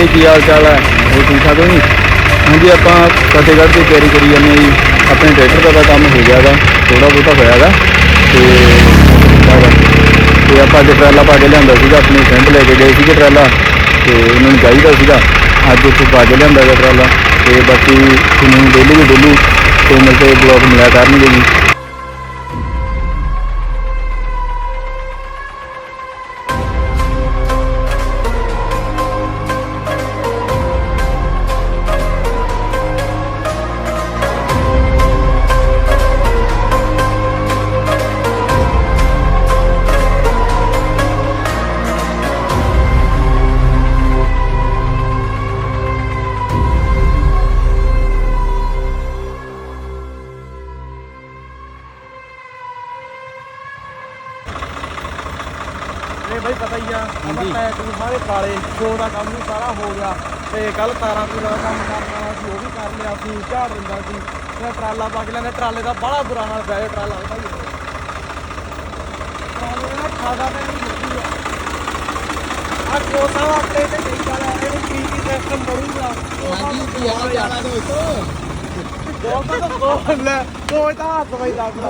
ਵੀਰੇ ਕੀ ਹਾਲ ਚਾਲ ਹੈ? ਉਹ ਠੀਕ ਠਾਕ ਹੋ ਜੀ? ਹਾਂਜੀ, ਆਪਾਂ ਫਤਿਹਗੜ੍ਹ ਦੀ ਤਿਆਰੀ ਕਰੀ ਜਾਂਦੇ ਹਾਂ ਜੀ। ਆਪਣੇ ਟਰੈਕਟਰ ਦਾ ਕੰਮ ਹੋ ਗਿਆ ਗਾ ਥੋੜਾ ਬਹੁਤਾ ਹੋਇਆ ਗਾ ਤੇ ਤੇ ਆਪਾਂ ਅੱਜ ਟਰਾਲਾ ਪਾ ਕੇ ਲਿਆਂਦਾ ਸੀਗਾ, ਆਪਣੇ ਫਰੈਂਡ ਲੈ ਕੇ ਗਏ ਸੀਗੇ ਟਰਾਲਾ। ਤੇ ਉਹਨਾਂ ਨੂੰ ਚਾਹੀਦਾ ਸੀਗਾ, ਅੱਜ ਉੱਥੇ ਪਾ ਕੇ ਲਿਆਂਦਾ ਗਾ ਟਰਾਲਾ। ਤੇ ਬਾਕੀ ਤੁਹਾਨੂੰ ਡੇਲੀ ਦੀ ਡੇਲੀ ਚੈਨਲ ਤੇ ਬਲੌਗ ਮਿਲਿਆ ਕਰਨਗੇ ਜੀ। ਇਹ ਬਈ ਪਤਾ ਹੀ ਆ। ਆਪਾਂ ਟਾਇਰ ਟੂਰ ਸਾਰੇ ਕਾਲੇ ਸ਼ੋ ਦਾ ਕੰਮ ਵੀ ਸਾਰਾ ਹੋ ਗਿਆ। ਤੇ ਕੱਲ ਤਾਰਾਂ ਤੂਰਾਂ ਦਾ ਕੰਮ ਕਰਨ ਵਾਲਾ ਸੀ ਉਹ ਵੀ ਕਰ ਲਿਆ ਸੀ ਝਾੜ ਦਿੰਦਾ ਸੀ। ਤੇ ਟਰਾਲਾ ਪਾ ਕੇ ਲੈਂਦੇ ਟਰਾਲੇ ਦਾ ਬੜਾ ਬੁਰਾ ਹਾਲ ਪਿਆ ਇਹ ਟਰਾਲਾ ਭਾਈ ਟਰਾਲੇ ਦਾ ਖਾਦਾ ਤੇ ਨਹੀਂ ਮਿਲਦੀ ਆ। ਆ ਕੋਸਾ ਆਪਣੇ ਤੇ ਨਹੀਂ ਗੱਲ ਹੈ ਇਹ ਕੀ ਕੀ ਸਿਸਟਮ ਬਣੂਗਾ। ਹਾਂਜੀ ਕੀ ਹਾਲ ਚਾਲ ਹੈ ਦੋਸਤੋ? ਬਹੁਤ ਤਾਂ ਬੋਲ ਲੈ ਕੋਈ ਤਾਂ ਹੱਥ ਬਈ ਲੱਗਦਾ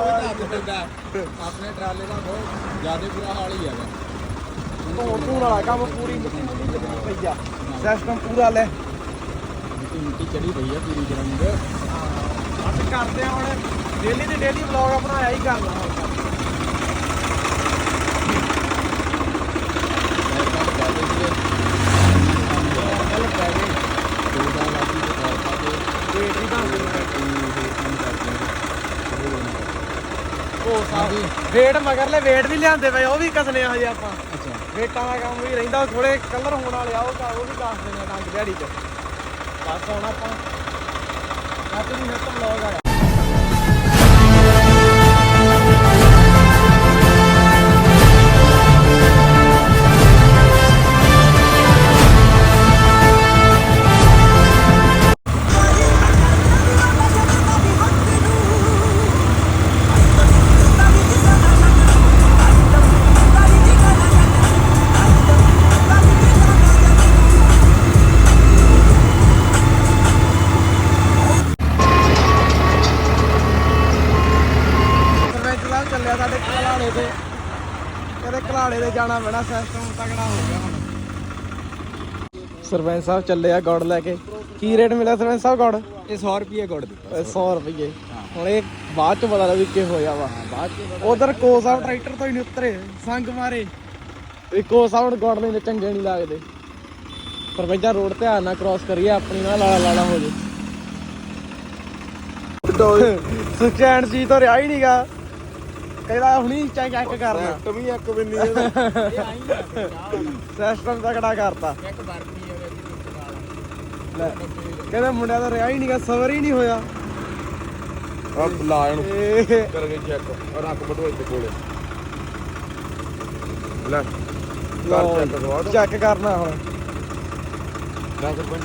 ਆਪਣੇ ਟਰਾਲੇ ਦਾ ਬਹੁਤ ਜ਼ਿਆਦਾ ਬੁਰਾ ਹਾਲ ਹੀ ਹੈਗਾ। ਧੋਣ ਧੂਣ ਵਾਲਾ ਕੰਮ ਪੂਰੀ ਮਿੱਟੀ ਪਈ ਆ। ਸਿਸਟਮ ਪੂਰਾ ਲੈ। ਮਿੱਟੀ ਮਿੱਟੀ ਚੜੀ ਪਈ ਹੈ ਪੂਰੀ ਗਰੰਗ ਅਸੀਂ ਕਰਦੇ ਆ ਹੁਣ ਡੇਲੀ ਦੀ ਡੇਲੀ ਵਲੌਗ ਆਪਣਾ ਆਇਆ ਹੀ ਕਰਨਾ। ਹੁਣ ਤਾਂ। ਤੇ ਵੇਟ ਮਗਰਲੇ ਵੇਟ ਵੀ ਲਿਆਂਦੇ ਪਏ ਉਹ ਵੀ ਕਸਨੇ ਆ ਹਜੇ ਆਪਾਂ। ਅੱਛਾ ਵੇਟਾਂ ਦਾ ਕੰਮ ਵੀ ਰਹਿੰਦਾ ਥੋੜੇ ਕਲਰ ਹੋਣ ਵਾਲੇ ਆ, ਉਹ ਤਾਂ ਉਹ ਵੀ ਦੱਸ ਦਿੰਦੇ ਆ ਡੰਗ ਦਿਹਾੜੀ ਚ। ਬਸ ਹੁਣ ਆਪਾਂ ਅੱਜ ਵੀ ਨੈਟ ਵਲੌਗ ਆਇਆ ਕਲਾੜੇ ਤੇ। ਕਹਿੰਦੇ ਕਲਾੜੇ ਤੇ ਜਾਣਾ ਪੈਣਾ ਸਿਸਟਮ ਤਗੜਾ ਹੋ ਗਿਆ ਹੁਣ। ਸਰਪੰਚ ਸਾਹਿਬ ਚੱਲੇ ਆ ਗੋੜ ਲੈ ਕੇ। ਕੀ ਰੇਟ ਮਿਲਿਆ ਸਰਪੰਚ ਸਾਹਿਬ ਗੋੜ? ਇਹ 100 ਰੁਪਏ ਗੁੜ ਦਿੱਤਾ। 100 ਰੁਪਏ ਹੁਣ ਇਹ ਬਾਅਦ ਚ ਪਤਾ ਲੱਗ ਕਿ ਹੋਇਆ ਵਾ। ਬਾਅਦ ਚ ਉਧਰ ਕੋ ਸਾਹਿਬ ਟਰੈਕਟਰ ਤੋਂ ਹੀ ਨਹੀਂ ਉਤਰੇ ਸੰਗ ਮਾਰੇ। ਵੀ ਕੋ ਸਾਹਿਬ ਗੋੜ ਲੈਂਦੇ ਚੰਗੇ ਨਹੀਂ ਲੱਗਦੇ। ਸਰਪੰਚਾ ਰੋਡ ਧਿਆਨ ਨਾਲ ਕ੍ਰਾਸ ਕਰੀਏ ਆਪਣੀ ਨਾਲ ਲਾਲਾ ਲਾਲਾ ਹੋ ਜੇ। ਸੁਖਚੈਨ ਜੀ ਤਾਂ ਰਿਹਾ ਹੀ ਨਹੀਂਗਾ ਕਹਿੰਦਾ ਹੁਣੀ ਚੈੱਕ ਚੈੱਕ ਕਰਨਾ। ਵੀ ਇੱਕ ਵੀ ਨਹੀਂ ਇਹ ਆਈ ਸਿਸਟਮ ਤਕੜਾ ਕਰਤਾ। ਇੱਕ ਬਰਫੀ ਹੈ ਵਿੱਚ ਨਾਲ ਲੈ ਕਹਿੰਦਾ ਮੁੰਡਿਆਂ ਦਾ ਰਿਹਾ ਹੀ ਨਹੀਂਗਾ ਸਬਰ ਹੀ ਨਹੀਂ ਹੋਇਆ। ਆ ਲਾ ਇਹਨੂੰ। ਇਹ ਕਰਕੇ ਚੈੱਕ ਰੱਖ ਬਟੋ ਇੱਥੇ ਕੋਲੇ। ਲੈ ਲਓ, ਚੈੱਕ ਕਰਨਾ ਹੁਣ। ਲੈ ਸਰਪੰਚ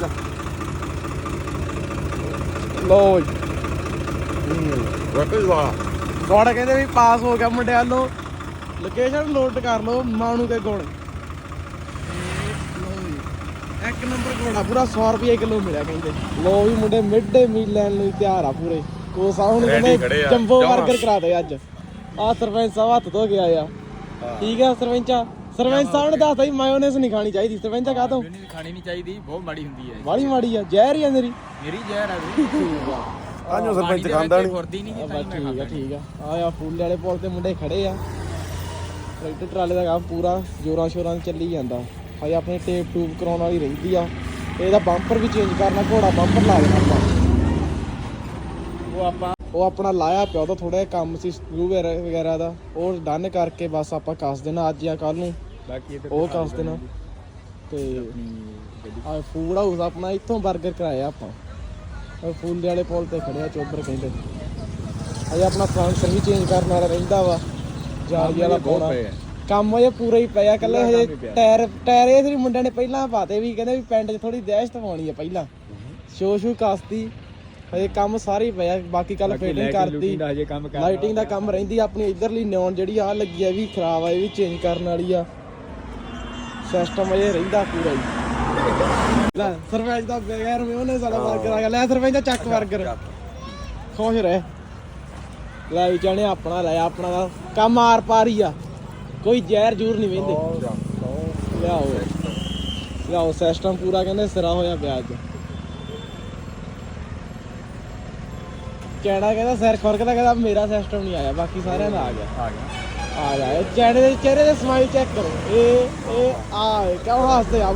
ਲੋ ਜੀ। ਰੱਖ ਵਾ ਗੋੜ ਕਹਿੰਦੇ ਵੀ ਪਾਸ ਹੋ ਗਿਆ ਮੁੰਡਿਆਂ ਨੂੰ ਲੋਕੇਸ਼ਨ ਲੋਡ ਕਰ ਲਓ ਮਾਣੂ ਕੇ ਗੁਣ ਇੱਕ ਨੰਬਰ ਗੋੜਾ ਪੂਰਾ 100 ਰੁਪਏ ਕਿਲੋ ਮਿਲਿਆ ਕਹਿੰਦੇ। ਲੋ ਵੀ ਮੁੰਡੇ ਮਿਡ ਡੇ ਮੀਲ ਲੈਣ ਲਈ ਤਿਆਰ ਆ ਪੂਰੇ। ਕੋ ਸਾਹਣ ਕਹਿੰਦੇ ਜੰਬੋ 버ਗਰ ਕਰਾ ਦੇ ਅੱਜ। ਆ ਸਰਪੰਚ ਸਾਹਿਬ ਹੱਥ ਧੋ ਗਿਆ ਆ। ਠੀਕ ਆ ਸਰਪੰਚਾ? ਸਰਪੰਚ ਸਾਹਿਬ ਨੇ ਦੱਸਦਾ ਸੀ ਮਾਇਓਨੇਸ ਨਹੀਂ ਖਾਣੀ ਚਾਹੀਦੀ। ਸਰਪੰਚਾ ਕਾਹ ਤੋਂ? ਨਹੀਂ ਖਾਣੀ ਨਹੀਂ ਚਾਹੀਦੀ ਬਹੁਤ ਮਾੜੀ ਹੁੰਦੀ ਹੈ। ਬਾਲੀ ਮਾੜੀ ਆ ਜ਼ਹਿਰ ਹੀ ਆ ਮੇਰੀ ਮੇਰੀ ਜ਼ਹਿਰ ਆ ਆ ਆਜੋ ਸਰਪੰਚ ਖਾਂਦਾ ਨਹੀਂ। ਫੁਰਦੀ ਨਹੀਂ ਠੀਕ ਆ ਠੀਕ ਆ। ਆ ਆ ਫੁੱਲ ਵਾਲੇ ਪੁਲ ਤੇ ਮੁੰਡੇ ਖੜੇ ਆ। ਟਰੈਕਟਰ ਟਰਾਲੇ ਦਾ ਕੰਮ ਪੂਰਾ ਜੋਰਾਂ ਸ਼ੋਰਾਂ ਨਾਲ ਚੱਲੀ ਜਾਂਦਾ। ਹਾਏ ਆਪਣੇ ਟੇਪ ਟੂਬ ਕਰਾਉਣ ਵਾਲੀ ਰਹਿੰਦੀ ਆ। ਇਹਦਾ ਬੰਪਰ ਵੀ ਚੇਂਜ ਕਰਨਾ ਘੋੜਾ ਬੰਪਰ ਲਾ ਦੇਣਾ ਆਪਾਂ। ਉਹ ਆਪਾਂ ਉਹ ਆਪਣਾ ਲਾਇਆ ਪਿਆ ਉਹਦਾ ਥੋੜਾ ਜਿਹਾ ਕੰਮ ਸੀ ਸਕਰੂ ਵਗੈਰਾ ਦਾ। ਉਹ ਡਨ ਕਰਕੇ ਬਸ ਆਪਾਂ ਕੱਸ ਦੇਣਾ ਅੱਜ ਜਾਂ ਕੱਲ ਨੂੰ। ਬਾਕੀ ਇਹ ਉਹ ਕੱਸ ਦੇਣਾ। ਤੇ ਆ ਫੂਡ ਹਾਊਸ ਆਪਣਾ ਇੱਥੋਂ 버ਗਰ ਕਰਾਇਆ ਆਪਾਂ। ਫੂਲ ਵਾਲੇ ਪੁਲ ਤੇ ਖੜਿਆ ਚੋਬਰ ਕਹਿੰਦੇ। ਅਜੇ ਆਪਣਾ ਫਰੰਟ ਵੀ ਚੇਂਜ ਕਰਨ ਵਾਲਾ ਰਹਿੰਦਾ ਵਾ। ਜਾਲੀ ਵਾਲਾ ਪਾਉਣਾ ਕੰਮ ਅਜੇ ਪੂਰਾ ਹੀ ਪਿਆ ਕੱਲੇ ਹਜੇ ਟਾਇਰ ਟਾਇਰ ਇਹ ਜਿਹੜੀ ਮੁੰਡਿਆਂ ਨੇ ਪਹਿਲਾਂ ਪਾਤੇ ਵੀ ਕਹਿੰਦੇ ਵੀ ਪਿੰਡ 'ਚ ਥੋੜੀ ਦਹਿਸ਼ਤ ਪਾਉਣੀ ਆ ਪਹਿਲਾਂ। ਸ਼ੋ ਸ਼ੂ ਕਾਸਤੀ ਹਜੇ ਕੰਮ ਸਾਰੇ ਪਿਆ ਬਾਕੀ ਕੱਲ ਫਿਟਿੰਗ ਕੰਮ ਲਾਈਟਿੰਗ ਦਾ ਕੰਮ ਰਹਿੰਦੀ ਆਪਣੀ ਇਧਰਲੀ ਨਿਓਨ ਜਿਹੜੀ ਆ ਲੱਗੀ ਆ ਵੀ ਖਰਾਬ ਆ ਇਹ ਵੀ ਚੇਂਜ ਕਰਨ ਵਾਲੀ ਆ। ਸਿਸਟਮ ਅਜੇ ਰਹਿੰਦਾ ਪੂਰਾ ਹੀ। ਲੈ, ਸਰਪੰਚ ਦਾ ਬਗੈਰ ਮੈਂ ਉਹਨੇ ਸਾਡਾ 버ਗਰ ਆ ਗਿਆ। ਲੈ ਸਰਪੰਚ ਦਾ ਚੱਕ 버ਗਰ ਖੁਸ਼ ਰਹਿ। ਲੈ ਵੀ ਜਾਣੇ, ਆਪਣਾ ਲੈ, ਆਪਣਾ ਦਾ ਕੰਮ ਆਰ ਪਾਰ ਹੀ ਆ। ਕੋਈ ਜ਼ਹਿਰ ਜੂਰ ਨਹੀਂ ਵੇਂਦੇ। ਲਿਆਓ। ਲਿਆਓ ਸਿਸਟਮ ਪੂਰਾ ਕਹਿੰਦੇ ਸਿਰਾ ਹੋਇਆ ਪਿਆ ਅੱਜ। ਚੈੜਾ ਕਹਿੰਦਾ ਸਿਰ ਖੁਰਕਦਾ, ਕਹਿੰਦਾ ਮੇਰਾ ਸਿਸਟਮ ਨਹੀਂ ਆਇਆ, ਬਾਕੀ ਸਾਰਿਆਂ ਦਾ ਆ ਗਿਆ ਆ ਗਿਆ। ਆ ਗਿਆ ਇਹ ਦੇ ਚਿਹਰੇ ਦੇ ਸਮਾਈਲ ਚੈੱਕ ਕਰੋ। ਇਹ ਇਹ ਆ ਕਿਉਂ ਹੱਸਦੇ ਆ?